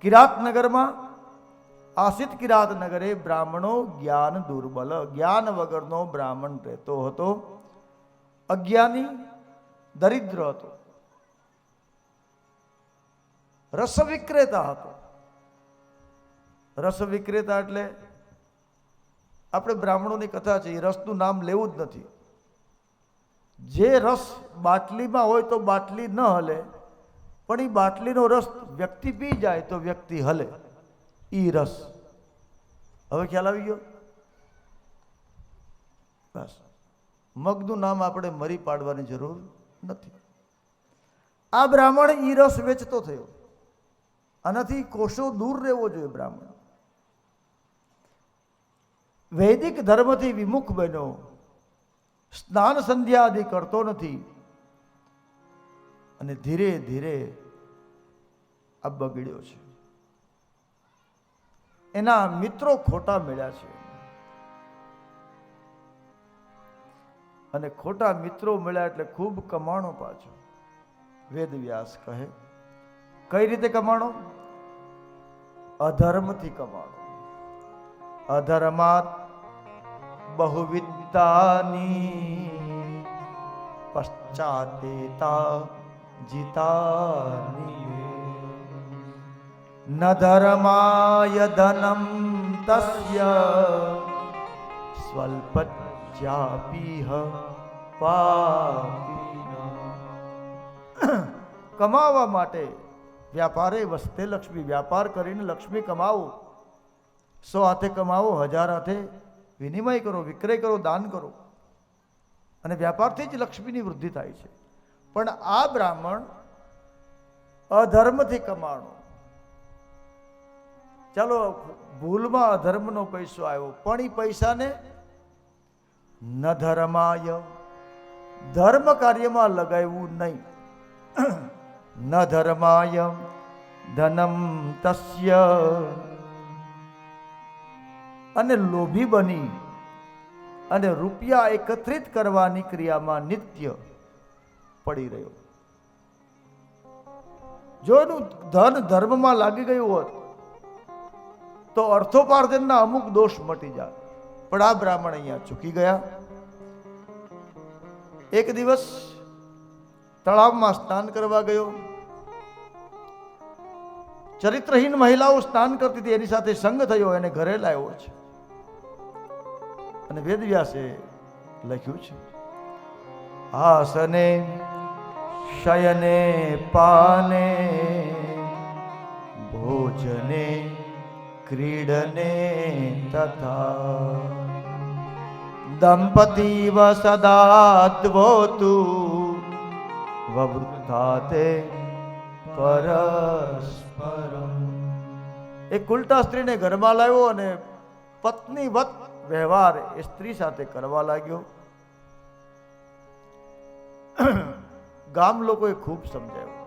કિરાતનગરમાં આશિત કિરાતનગરે બ્રાહ્મણો જ્ઞાન દુર્બલ. જ્ઞાન વગરનો બ્રાહ્મણ રહેતો હતો. અજ્ઞાની દરિદ્ર હતો. રસ વિક્રેતા હતો. રસ વિક્રેતા એટલે આપણે બ્રાહ્મણોની કથા છે, એ રસનું નામ લેવું જ નથી. જે રસ બાટલીમાં હોય તો બાટલી ન હલે પણ એ બાટલીનો રસ વ્યક્તિ પી જાય તો વ્યક્તિ હલે. એ રસ. હવે ખ્યાલ આવી ગયો? બસ. મગનું નામ આપણે મરી પાડવાની જરૂર નથી. આ બ્રાહ્મણ ઈ રસ વેચતો થયો. આનાથી કોષો દૂર રહેવો જોઈએ બ્રાહ્મણ. વૈદિક ધર્મથી વિમુખ બન્યો. સ્નાન સંધ્યા આદિ કરતો નથી. અને ધીરે ધીરે આ બગડ્યો છે. એના મિત્રો ખોટા મળ્યા છે. અને ખોટા મિત્રો મળ્યા એટલે ખૂબ કમાણો પાછો. વેદ વ્યાસ કહે, કઈ રીતે કમાણો? અધર્મથી કમાણો. અધર્માત બહુવિદ્તાની પશ્ચાતેતા જીતાની ન ધર્માય ધનમ તસ્ય સ્વલ્પચ્યાપીહ પાપીન કમાવા માટે વ્યાપારે વસ્તે લક્ષ્મી વ્યાપાર કરીને લક્ષ્મી કમાવો સો હાથે કમાવો હજાર હાથે વિનિમય કરો વિક્રય કરો દાન કરો અને વ્યાપારથી જ લક્ષ્મીની વૃદ્ધિ થાય છે. પણ આ બ્રાહ્મણ અધર્મથી કમાણો. ચાલો, ભૂલમાં અધર્મનો પૈસો આવ્યો, પણ એ પૈસાને ન ધર્માય. ધર્મ કાર્યમાં લગાવ્યું નહીં. ન ધર્માય. ધનમ તસ્ય. અને લોભી બની અને રૂપિયા એકત્રિત કરવાની ક્રિયામાં નિત્ય પડી રહ્યો. જો એનું ધન ધર્મમાં લાગી ગયું હોત, તો અર્થોપાર્જનના અમુક દોષ મટી જાય. પણ આ બ્રાહ્મણ અહીંયા ચૂકી ગયા. એક દિવસ તળાવમાં સ્નાન કરવા ગયો. ચરિત્રહીન મહિલાઓ સ્નાન કરતી હતી, એની સાથે સંગ થયો, એને ઘરે લાવ્યો છે. અને વેદવ્યાસે લખ્યું છે આસને શયને પાને, ભોજને, ક્રીડને તથા દંપતીવ સદાત્વોતુ વવૃત્થાતે પરસ્પરમ. એક ઉલટા સ્ત્રીને ઘરમાં લાવ્યો અને પત્ની વત વ્યવહાર એ સ્ત્રી સાથે કરવા લાગ્યો. ગામ લોકોએ ખૂબ સમજાવ્યું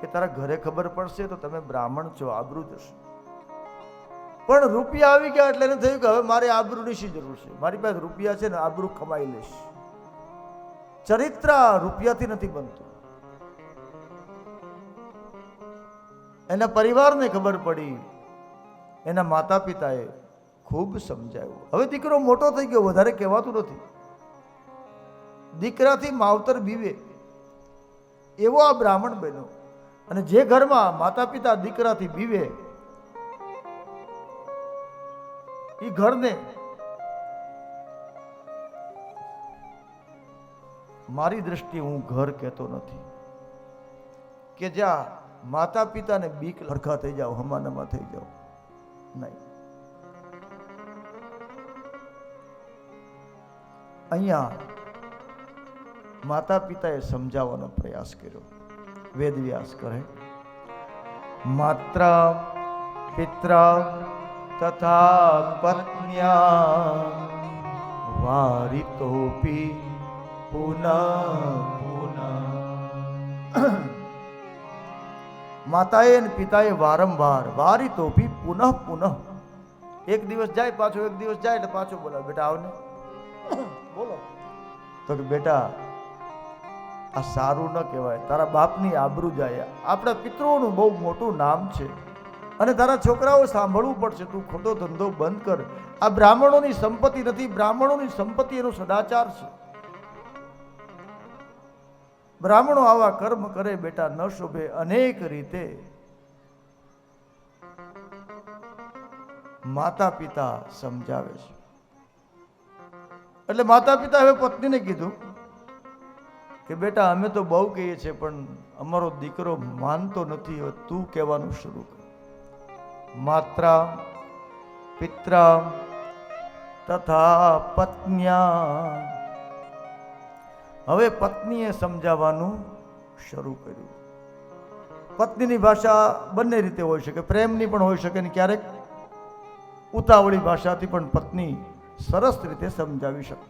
કે તારા ઘરે ખબર પડશે તો તમે બ્રાહ્મણ છો, આબરૂ જશે. પણ રૂપિયા આવી ગયા એટલે એને થયું કે હવે મારે આબરૂની શી જરૂર છે. મારી પાસે રૂપિયા છે ને આબરૂ કમાઈ લઈશ. ચરિત્ર રૂપિયાથી નથી બનતું. એના પરિવારને ખબર પડી. એના માતા પિતાએ ખૂબ સમજાવ્યું. હવે દીકરો મોટો થઈ ગયો, વધારે કહેવાતું નથી. દીકરાથી માવતર બીવે. એવો આ બ્રાહ્મણ બન્યો. અને જે ઘરમાં માતા પિતા દીકરાથી બીવે એ ઘરને મારી દ્રષ્ટિએ હું ઘર કહેતો નથી. કે જ્યાં માતા પિતાને બીક હરખા થઈ જાઓ, હમાનામાં થઈ જાઓ. નહીં. અહીંયા માતા પિતાએ સમજાવવાનો પ્રયાસ કર્યો. વેદ વ્યાસ કરે માત્ર પિત્ર તથા પત્ન્યા વારિતોપી પુનઃ પુનઃ. માતાએ અને પિતાએ વારંવાર વારી તોપી પુનઃ પુનઃ. એક દિવસ જાય, પાછો એક દિવસ જાય, એટલે પાછો બોલાવ. બેટા, આવને. બોલો. તો કે, બેટા આ સારું ન કહેવાય. તારા બાપની આબરૂ જાય. આપણા પિતૃઓનું બહુ મોટું નામ છે. અને તારા છોકરાઓ સાંભળવું પડશે. તું ખોટો ધંધો બંધ કર. આ બ્રાહ્મણોની સંપત્તિ નથી. બ્રાહ્મણોની સંપત્તિ એનો સદાચાર છે. બ્રાહ્મણો આવા કર્મ કરે બેટા, ન શોભે. અનેક રીતે માતા પિતા સમજાવે છે. એટલે માતા પિતા હવે પત્નીને કીધું. કે બેટા, અમે તો બહુ કહીએ છીએ, પણ અમારો દીકરો માનતો નથી, હવે તું કહેવાનું શરૂ કર. માત્રા, પિત્રા, તથા પત્ન્યા. હવે પત્નીએ સમજાવવાનું શરૂ કર્યું. પત્નીની ભાષા બંને રીતે હોઈ શકે, પ્રેમની પણ હોઈ શકે ને ક્યારેક. ઉતાવળી ભાષાથી પણ પત્ની સરસ રીતે સમજાવી શકતી